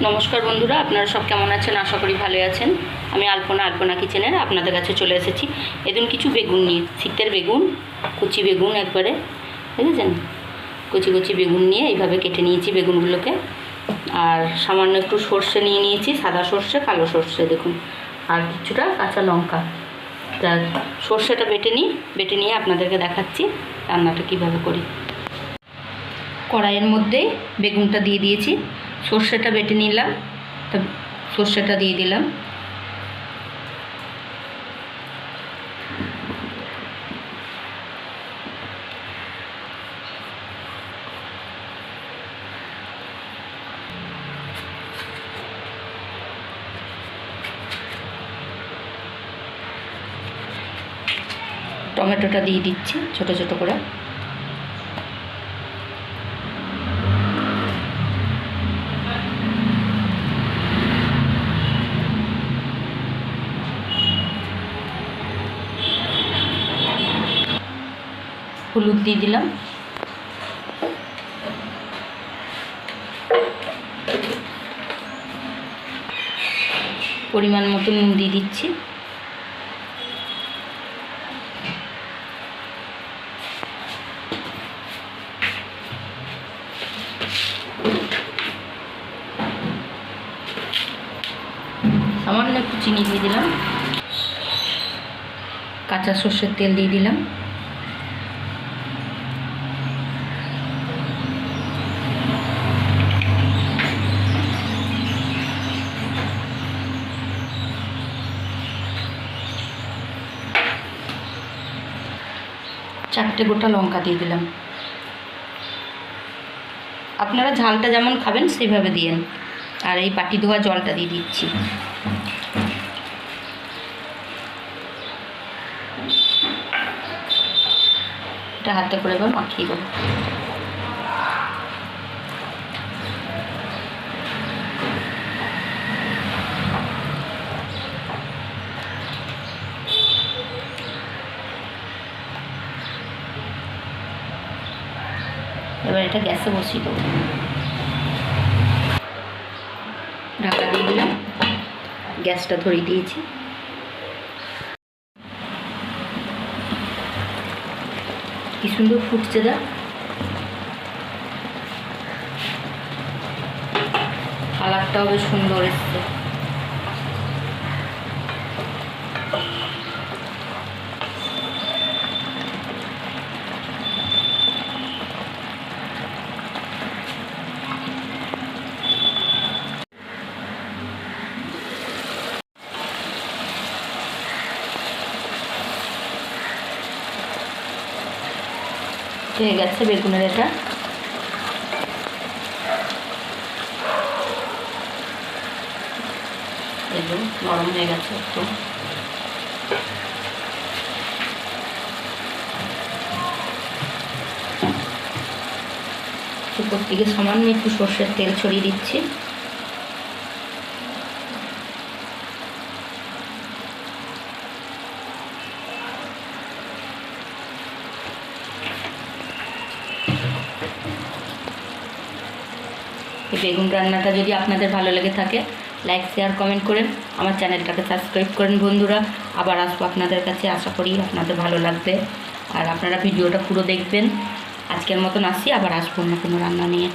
নমস্কার বন্ধুরা, আপনারা সব কেমন আছেন? আশা করি ভালো আছেন। আমি আলপনা আলপনা কিচেনের আপনাদের কাছে চলে এসেছি। এদিন কিছু বেগুন নিয়ে, শীতের বেগুন, কুচি বেগুন একবারে, বুঝেছেন? কুচি কুচি বেগুন নিয়ে এইভাবে কেটে নিয়েছি বেগুনগুলোকে। আর সামান্য একটু সর্ষে নিয়ে নিয়েছি, সাদা সর্ষে, কালো সর্ষে, দেখুন। আর কিছুটা কাঁচা লঙ্কা। তা সর্ষেটা বেটে নিই, বেটে নিয়ে আপনাদেরকে দেখাচ্ছি রান্নাটা কীভাবে করি। কড়াইয়ের মধ্যে বেগুনটা দিয়ে দিয়েছি। সর্ষেটা বেটে নিলাম তা সর্ষেটা দিয়ে দিলাম। টমেটোটা দিয়ে দিচ্ছি ছোট ছোট করে। হলুদ দিয়ে দিলাম। পরিমাণ মতো নুন দিয়ে দিচ্ছি। সামান্য একটু চিনি দিয়ে দিলাম। কাঁচা সর্ষের তেল দিয়ে দিলাম। চারটে গোটা লঙ্কা দিয়ে দিলাম। আপনারা ঝালটা যেমন খাবেন সেভাবে দিয়েন। আর এই পাটি ধোয়া জলটা দিয়ে দিচ্ছি। এটা হাতে করে এবার মাখিয়ে দেবো। এবার এটা গ্যাসে বসিয়ে দেবো। ঢাকা দিয়ে দিলাম। গ্যাসটা ধরিয়ে দিয়েছি। কি সুন্দর ফুটছে দা কালারটাও বেশ সুন্দর এসছে। হয়ে গেছে বেগুনের এটা। নরম হয়ে গেছে একটু। উপর থেকে সামান্য একটু সর্ষের তেল ছড়িয়ে দিচ্ছি। এই বেগুন রান্নাটা যদি আপনাদের ভালো লেগে থাকে লাইক শেয়ার কমেন্ট করেন। আমার চ্যানেলটাকে সাবস্ক্রাইব করেন বন্ধুরা। আবার আসব আপনাদের কাছে। আশা করি আপনাদের ভালো লাগবে। আর আপনারা ভিডিওটা পুরো দেখবেন। আজকের মতন আসি, আবার আসব অন্য কোনো রান্না নিয়ে।